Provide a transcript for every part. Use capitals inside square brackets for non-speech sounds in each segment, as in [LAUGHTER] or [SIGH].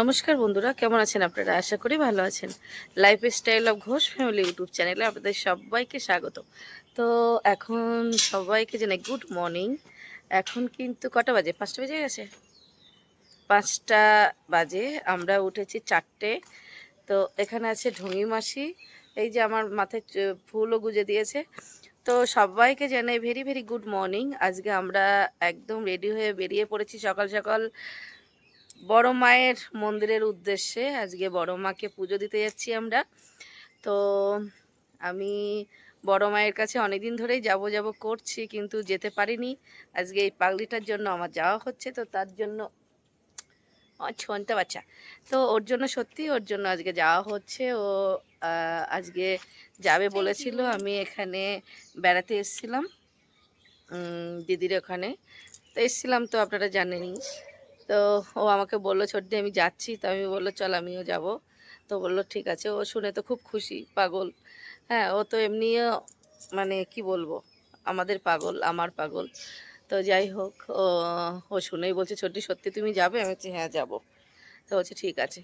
নমস্কার বন্ধুরা, কেমন আছেন আপনারা? আশা করি ভালো আছেন। Lifestyle of Ghosh family YouTube চ্যানেলে আপনাদের সবাইকে স্বাগত। তো এখন সবাইকে জানাই গুড মর্নিং এখন কিন্তু কটা বাজে? পাঁচটা বেজে গেছে? পাঁচটা বাজে, আমরা উঠেছি চারটে। তো এখানে আছে ঢঙ্গি মাসি, এই যে আমার মাথায় ফুলও গুজে দিয়েছে। তো সবাইকে জানাই ভেরি ভেরি গুড মর্নিং আজকে আমরা একদম রেডি হয়ে বেরিয়ে পড়েছি সকাল সকাল। বড় মায়ের মন্দিরের উদ্দেশ্যে আজকে বড় মাকে পুজো দিতে যাচ্ছি আমরা। তো আমি বড় মায়ের কাছে অনেকদিন ধরেই যাব যাব করছি কিন্তু যেতে পারিনি। আজকে এই পাগলিটার জন্য আমার যাওয়া হচ্ছে তো তার জন্য ছনটা বাচ্চা। তো ওর জন্য সত্যি ওর জন্য আজকে যাওয়া হচ্ছে। ও আজকে যাবে বলেছিল আমি এখানে বেড়াতে এসেছিলাম। দিদির ওখানে। তো এসেছিলাম তো আপনারা জানেনই। তো ও আমাকে বলল ছোটদি আমি যাচ্ছি। তো আমি বলল চল আমিও যাব। তো বলল ঠিক আছে। ও শুনে তো খুব খুশি পাগল। হ্যাঁ ও তো এমনিও মানে কি বলব আমাদের পাগল আমার পাগল। তো যাই হোক ও ও শুনেই বলছে ছোট্টি সত্যি তুমি যাবে? আমি বলছি হ্যাঁ যাব। তো বলছে ঠিক আছে।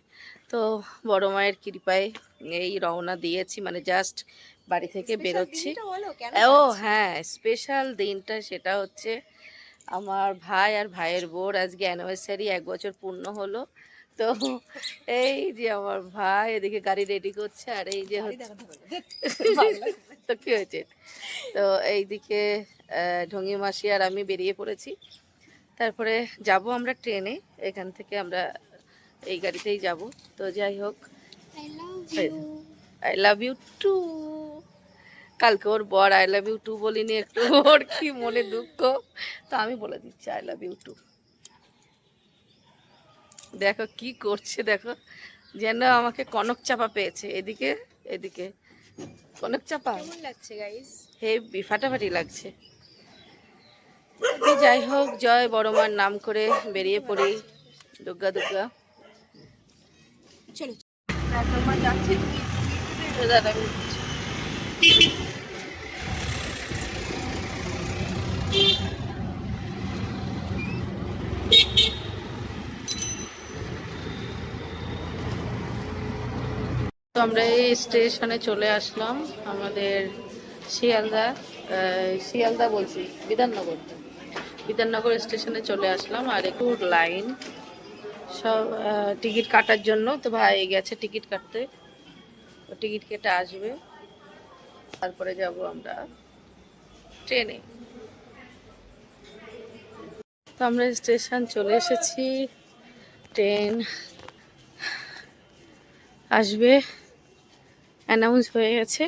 তো বড় মায়ের কৃপায় এই রওনা দিয়েছি মানে জাস্ট বাড়ি থেকে বেরোচ্ছি। ও হ্যাঁ স্পেশাল দিনটা সেটা হচ্ছে আমার ভাই আর ভাইয়ের বোর আজকে অ্যানিভার্সারি এক বছর পূর্ণ হলো। তো এই যে আমার ভাই এদিকে গাড়ি রেডি করছে আর এই যে [LAUGHS] তো কি হয়েছে? তো এইদিকে ঢঙ্গি মাসি আর আমি বেরিয়ে পড়েছি। তারপরে যাব আমরা ট্রেনে এখান থেকে আমরা এই গাড়িতেই যাব। তো যাই হোক। আই লাভ ইউ টু কালকে ওর বর আই লাভ ইউ টু বলিনি একটু। ওর কি মনে দুঃখ? তো আমি বলে দিচ্ছি আই লাভ ইউ টু দেখো কি করছে দেখো। যেন আমাকে কনক চাপা পেয়েছে। এদিকে এদিকে। কনক চাপা? লাগছে গাইস হেভি ফাটাফাটি লাগছে। যাই হোক জয় বড় মার নাম করে বেরিয়ে পড়ি। দুর্গা দুর্গা। চলো যাচ্ছে দাদা আমি দিচ্ছি। তো আমরা এই স্টেশনে চলে আসলাম আমাদের শিয়ালদা শিয়ালদা বলছি, বিধাননগর। বিধাননগর স্টেশনে চলে আসলাম আর একটু লাইন। সব টিকিট কাটার জন্য তো ভাই গেছে টিকিট কাটতে। টিকিট কেটে আসবে। তারপরে যাব আমরা ট্রেনে। তো আমরা স্টেশন চলে এসেছি। ট্রেন আসবে। অ্যানাউন্স হয়ে গেছে।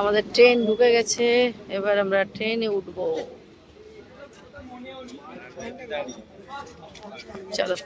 আমাদের ট্রেন ঢুকে গেছে। এবার আমরা ট্রেনে উঠবো। চলো।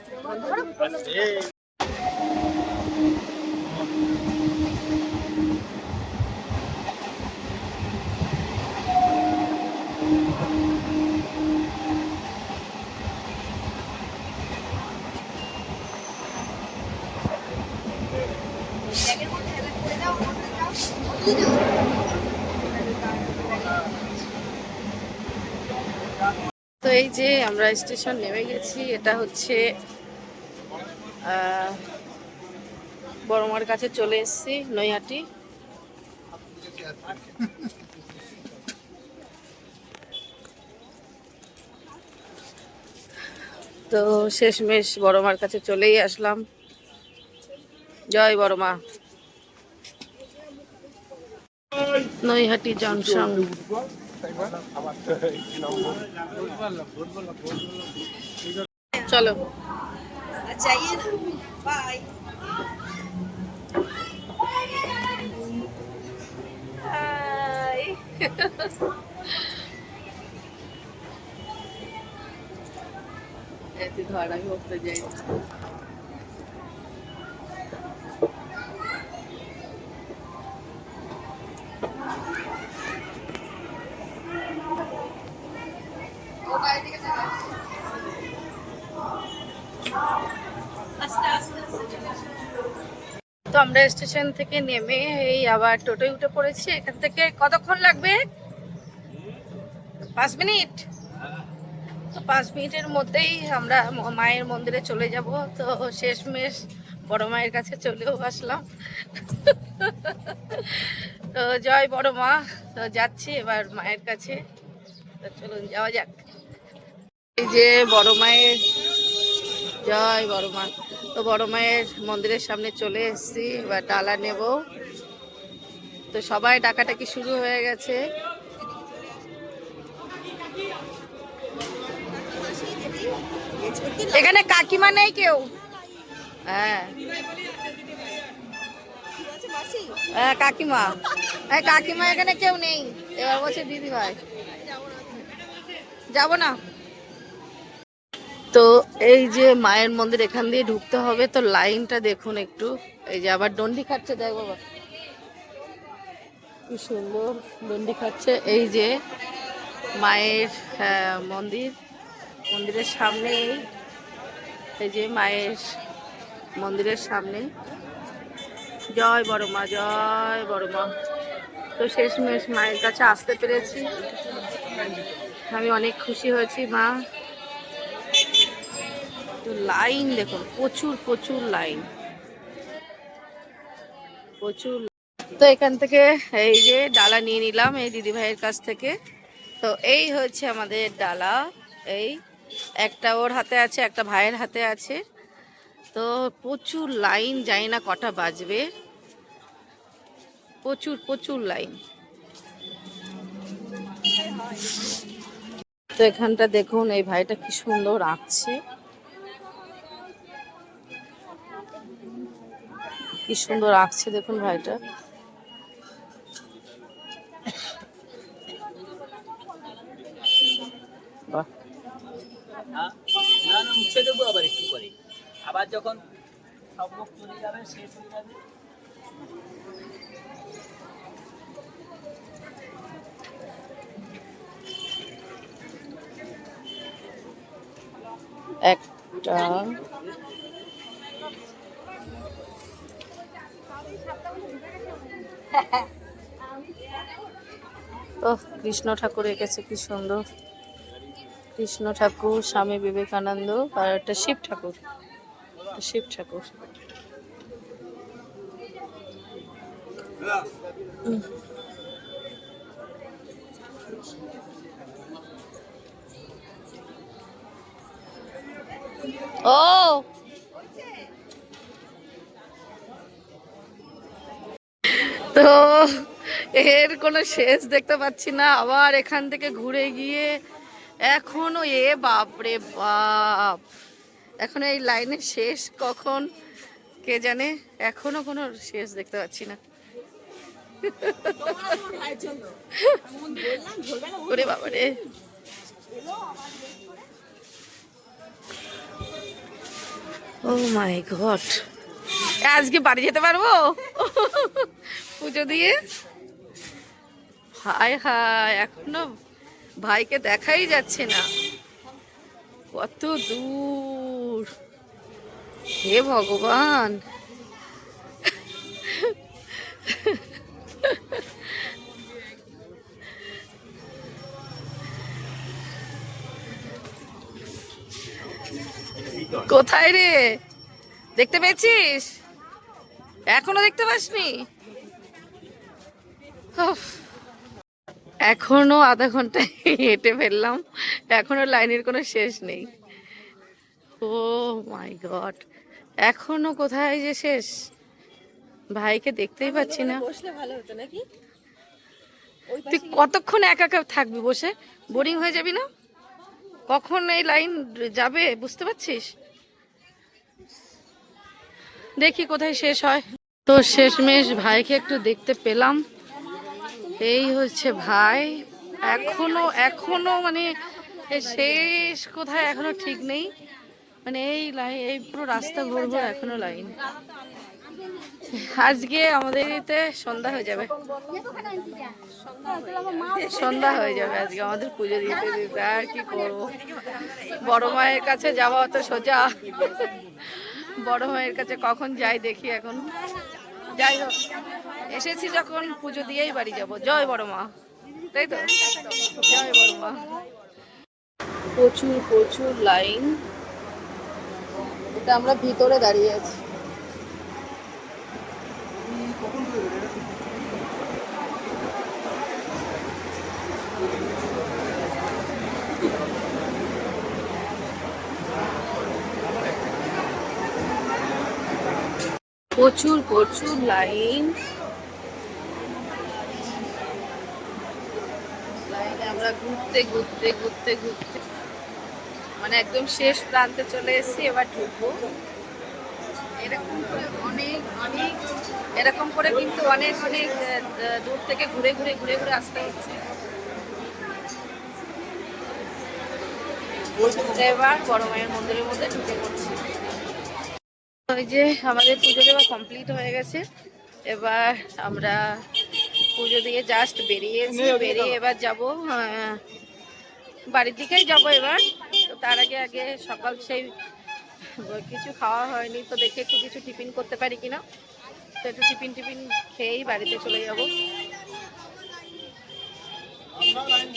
তো এই যে আমরা স্টেশন নেমে গেছি, এটা হচ্ছে বড়মার কাছে চলে এসেছি, নৈহাটি। তো শেষমেশ বড়মার কাছে চলেই আসলাম। জয় বড়মা। নৈহাটি জংশন। চলো। আচ্ছা, ইয়ে [LAUGHS] ধরা করতে যাই। তো আমরা স্টেশন থেকে নেমে এই আবার টোটোয় উঠে পড়েছি। এখান থেকে কতক্ষণ লাগবে? পাঁচ মিনিট? তো পাঁচ মিনিটের মধ্যেই আমরা মায়ের মন্দিরে চলে যাব। তো শেষমেশ বড় মায়ের কাছে চলেও আসলাম। তো জয় বড় মা। তো যাচ্ছি এবার মায়ের কাছে। তো চলুন যাওয়া যাক। এই যে বড় মায়ের জয় বড় মা। তো বড় মায়ের মন্দিরের সামনে চলে এসেছি, এবার ডালা নেব। তো সবাই ডাকাটাকি শুরু হয়ে গেছে। এখানে কাকিমা নেই কেউ? হ্যাঁ। হ্যাঁ কাকিমা। হ্যাঁ কাকিমা এখানে কেউ নেই। এবার বলছে দিদি ভাই যাব না। তো এই যে মায়ের মন্দির এখান দিয়ে ঢুকতে হবে, তো লাইনটা দেখুন একটু। এই যে আবার ডন্ডি খাচ্ছে দেখ বাবা। কি সুন্দর ডন্ডি খাচ্ছে এই যে মায়ের মন্দির। মন্দিরের সামনে এই যে মায়ের মন্দিরের সামনে। জয় বড় মা, জয় বড় মা। তো শেষমেশ মায়ের কাছে আসতে পেরেছি। আমি অনেক খুশি হয়েছি, মা। তো লাইন দেখুন, প্রচুর প্রচুর লাইন। প্রচুর তো এখান থেকে এই যে ডালা নিয়ে নিলাম এই দিদি ভাইয়ের কাছ থেকে। তো এই হচ্ছে আমাদের ডালা, এই একটা ওর হাতে আছে, একটা ভাইয়ের হাতে আছে। তো প্রচুর লাইন, জানি না কটা বাজবে। প্রচুর প্রচুর লাইন। তো এখানটা দেখুন, এই ভাইটা কি সুন্দর আঁকছে। কি সুন্দর আঁকছে দেখুন ভাইটা। বাহ। না না না মুছে দেবো আবার একটু আবার যখন সব চলে যাবে শেষ হয়ে যাবে। একটা ও কৃষ্ণ ঠাকুর এঁকেছে, কি সুন্দর। কৃষ্ণ ঠাকুর, স্বামী বিবেকানন্দ, আর একটা শিব ঠাকুর। শিব ঠাকুর। ও! তো এর কোনো শেষ দেখতে পাচ্ছি না। আবার এখান থেকে ঘুরে গিয়ে এখনও এ বাপ রে বাপ। এখন এই লাইনের শেষ কখন কে জানে? এখনও কোনো শেষ দেখতে পাচ্ছি না। ওরে বাবা রে ও মাই গড। আজকে বাড়ি যেতে পারব? পুজো দিয়ে? হায় হায়, এখনও ভাইকে দেখাই যাচ্ছে না। কত দূর। হে ভগবান। কোথায় রে? দেখতে পেয়েছিস? এখনও দেখতে পাসনি। এখনও আধা ঘণ্টা হেঁটে ফেললাম। এখনও লাইনের কোনো শেষ নেই। Oh my god. এখনও কোথায় যে শেষ? ভাইকে দেখতেই পাচ্ছি না। বসলে ভালো হতো নাকি? তুই কতক্ষণ একা একা থাকবি বসে? বোরিং হয়ে যাবি না? কখন এই লাইন যাবে বুঝতে পারছিস? দেখি কোথায় শেষ হয়। তো শেষমেশ ভাইকে একটু দেখতে পেলাম। এই হচ্ছে ভাই। এখনও এখনও মানে শেষ কোথায় এখনও ঠিক নেই। মানে এই লাইন এই পুরো রাস্তা ঘুরবো এখনও লাইন। আজকে আমাদের সন্ধ্যা হয়ে যাবে। সন্ধ্যা হয়ে যাবে আজকে আমাদের পুজো দিতে দিতে আর কি করব? বড় মায়ের কাছে যাওয়া অত সোজা। বড় মায়ের কাছে কখন যাই দেখি এখন। যাই হোক। এসেছি যখন পুজো দিয়েই বাড়ি যাব। জয় বড় মা। তাই তো? জয় বড় মা। প্রচুর প্রচুর লাইন। এটা আমরা ভিতরে দাঁড়িয়ে আছি। প্রচুর প্রচুর লাইন লাইনে আমরা ঘুরতে ঘুরতে ঘুরতে ঘুরতে। মানে একদম শেষ প্রান্তে চলে এসেছি, এবার ঢুকবো। এরকম করে অনেক অনেক, এরকম করে কিন্তু অনেক অনেক দূর থেকে ঘুরে ঘুরে ঘুরে ঘুরে আসতে হচ্ছে। এবার বড় মায়ের মন্দিরের মধ্যে ঢুকে পড়ছি। ওই যে আমাদের পুজো দেওয়া কমপ্লিট হয়ে গেছে। এবার আমরা পুজো দিয়ে জাস্ট বেরিয়েছি বেরিয়ে এবার যাব বাড়ির দিকেই যাব এবার। তো তার আগে আগে সকাল সেই কিছু খাওয়া হয়নি তো দেখে একটু কিছু টিফিন করতে পারি কিনা। তো একটু টিফিন টিফিন খেয়েই বাড়িতে চলে যাব।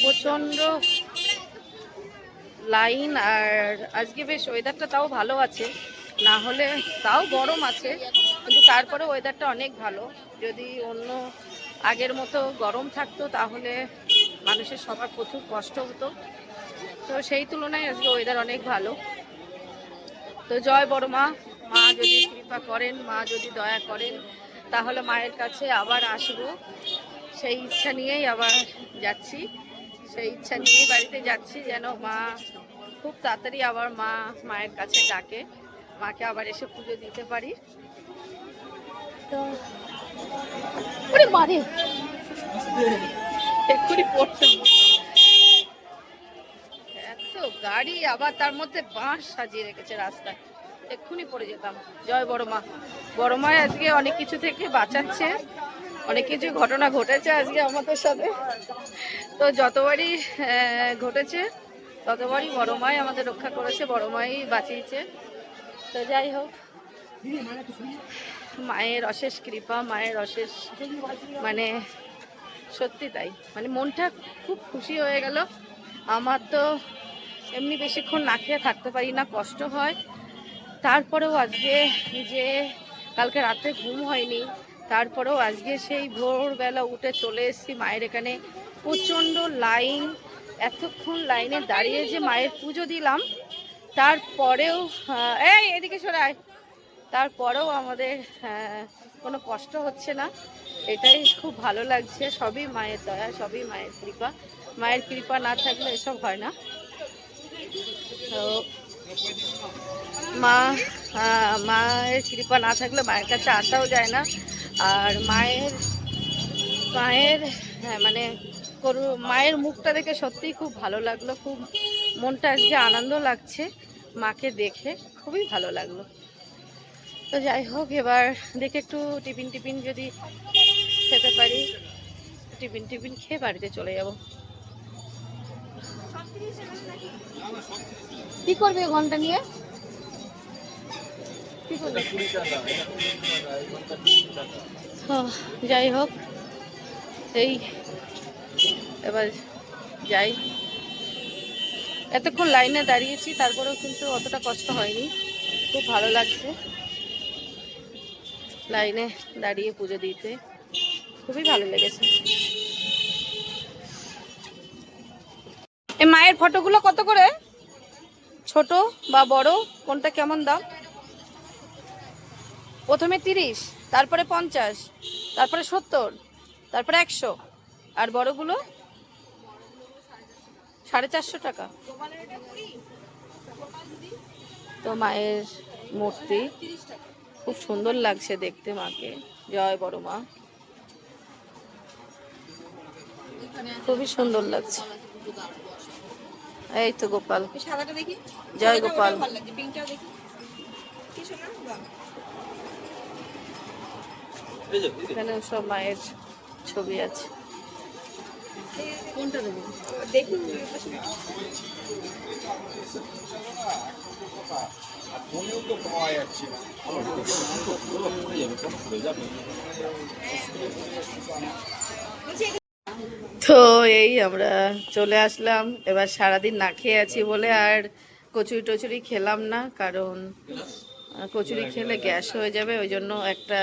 প্রচণ্ড লাইন আর আজকে বেশ ওয়েদারটা তাও ভালো আছে। না হলে তাও গরম আছে কিন্তু তারপরে ওয়েদারটা অনেক ভালো। যদি অন্য আগের মতো গরম থাকতো, তাহলে মানুষের সবার প্রচুর কষ্ট হতো। তো সেই তুলনায় আজকে ওয়েদার অনেক ভালো। তো জয় বড় মা মা যদি কৃপা করেন, মা যদি দয়া করেন, তাহলে মায়ের কাছে আবার আসব। সেই ইচ্ছা নিয়েই আবার যাচ্ছি। সেই ইচ্ছা নিয়েই বাড়িতে যাচ্ছি যেন মা খুব তাড়াতাড়ি আবার মা মায়ের কাছে ডাকে। মাকে আবার এসে পুজো দিতে পারি। তো ওরে মারে এক্ষুনি পড়তাম এত গাড়ি আবার তার মধ্যে বাঁশ সাজিয়ে রেখেছে রাস্তায়। এক্ষুনি পড়ে যেতাম। জয় বড় মা। বড় মা আজকে অনেক কিছু থেকে বাঁচাচ্ছে। অনেক কিছু ঘটনা ঘটেছে আজকে আমাদের সাথে। তো যতবারই ঘটেছে, ততবারই বড় মাই আমাদের রক্ষা করেছে, বড় মাই বাঁচিয়েছে। তো যাই হোক। মায়ের অশেষ কৃপা, মায়ের অশেষ মানে সত্যি তাই। মানে মনটা খুব খুশি হয়ে গেল। আমার তো এমনি বেশিক্ষণ না খেয়ে থাকতে পারি না, কষ্ট হয়। তারপরেও আজকে যে কালকে রাতে ঘুম হয়নি। তারপরেও আজকে সেই ভোরবেলা উঠে চলে এসেছি মায়ের এখানে। প্রচণ্ড লাইন, এতক্ষণ লাইনে দাঁড়িয়ে যে মায়ের পুজো দিলাম, তারপরেও এই এদিকে সরে আয়। তারপরেও আমাদের আহ, কোনো কষ্ট হচ্ছে না। এটাই খুব ভালো লাগছে। সবই মায়ের দয়া সবই মায়ের কৃপা। মায়ের কৃপা না থাকলে এসব হয় না। তো মা আহ, মায়ের কৃপা না থাকলে মায়ের কাছে আসাও যায় না। আর মায়ের মায়ের হ্যাঁ মানে করু মায়ের মুখটা দেখে সত্যিই খুব ভালো লাগল। খুব মনটা আজকে আনন্দ লাগছে মাকে দেখে। খুবই ভালো লাগল। তো যাই হোক এবার দেখে একটু টিফিন টিফিন যদি খেতে পারি টিফিন টিফিন খেয়ে বাড়িতে চলে যাব। কি করবে ঘণ্টা নিয়ে? কি করবে? যাই হোক এই এবার যাই। এতক্ষণ লাইনে দাঁড়িয়েছি তারপরেও কিন্তু অতটা কষ্ট হয়নি। খুব ভালো লাগছে। লাইনে দাঁড়িয়ে পুজো দিতে। খুবই ভালো লেগেছে। এই মায়ের ফটোগুলো কত করে? ছোট বা বড়? কোনটা কেমন দাম? প্রথমে তিরিশ, তারপরে পঞ্চাশ, তারপরে সত্তর, তারপরে একশো। আর বড়গুলো? সাড়ে চারশো টাকা। তো মায়ের মূর্তি। খুব সুন্দর লাগছে দেখতে মাকে। জয় বড় মা। খুবই সুন্দর লাগছে। এই তো গোপাল। সাদাটা দেখি। জয় গোপাল। পিঙ্কটাও দেখি। এখানে সব মায়ের ছবি আছে। কোনটা দেবো দেখি তো এই আমরা চলে আসলাম। এবার সারাদিন না খেয়ে আছি বলে আর কচুরি টচুরি খেলাম না কারণ কচুরি খেলে গ্যাস হয়ে যাবে ওই জন্য একটা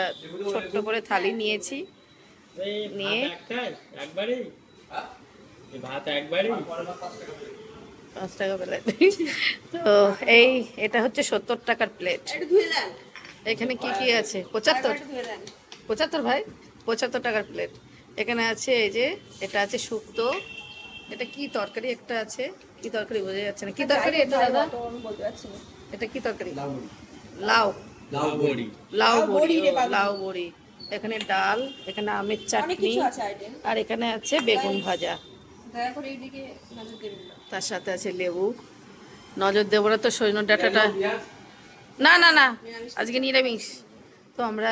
ছোট্ট করে থালি নিয়েছি। নিয়ে ভাত একবারে পাঁচ টাকা প্লেট তো এই এটা হচ্ছে সত্তর টাকার প্লেট এখানে কি কি আছে? পঁচাত্তর পঁচাত্তর ভাই পঁচাত্তর টাকার প্লেট। এখানে আছে এই যে এটা আছে শুক্তো এটা কি তরকারি একটা আছে কি তরকারি বোঝা যাচ্ছে না কি তরকারি? এটা দাদা? এটা কি তরকারি? লাউ। লাউ বড়ি। লাউ বড়ি। লাউ বড়ি। এখানে ডাল এখানে আমের চাটনি আর এখানে আছে বেগুন ভাজা। দয়া করে এইদিকে নজর দেবেন না তার সাথে আছে লেবু। নজর দেবো না তো সৈন্য ডাটাটা না না না আজকে নিরামিষ। তো আমরা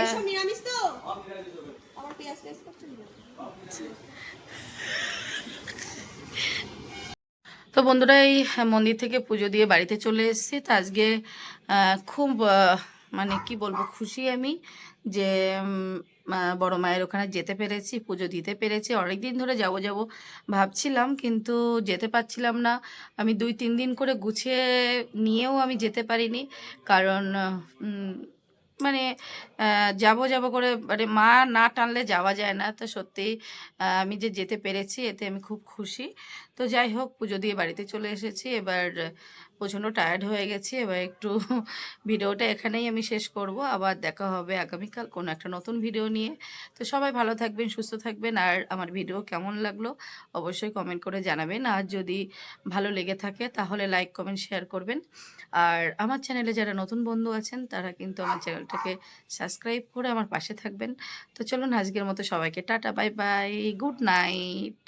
তো? বন্ধুরা এই মন্দির থেকে পুজো দিয়ে বাড়িতে চলে এসেছি। তো আজকে খুব মানে কি বলব খুশি আমি যে বড় মায়ের ওখানে যেতে পেরেছি পুজো দিতে পেরেছি। অনেক দিন ধরে যাব যাব ভাবছিলাম কিন্তু যেতে পারছিলাম না। আমি দুই তিন দিন করে গুছিয়ে নিয়েও আমি যেতে পারিনি। কারণ মানে যাব যাব করে মানে মা না টানলে যাওয়া যায় না। তো সত্যিই আহ, আমি যে যেতে পেরেছি এতে আমি খুব খুশি। তো যাই হোক, পুজো দিয়ে বাড়িতে চলে এসেছি। এবার প্রচণ্ড টায়ার্ড হয়ে গেছি। এবার একটু [LAUGHS] ভিডিওটা এখানেই আমি শেষ করব। আবার দেখা হবে আগামীকাল কোনো একটা নতুন ভিডিও নিয়ে। তো সবাই ভালো থাকবেন, সুস্থ থাকবেন। আর আমার ভিডিও কেমন লাগল অবশ্যই কমেন্ট করে জানাবেন। আর যদি ভালো লেগে থাকে তাহলে লাইক কমেন্ট শেয়ার করবেন। আর আমার চ্যানেলে যারা নতুন বন্ধু আছেন, তারা কিন্তু আমার চ্যানেলটাকে সাবস্ক্রাইব করে আমার পাশে থাকবেন। তো চলুন আজকের মতো সবাইকে tata bye bye good night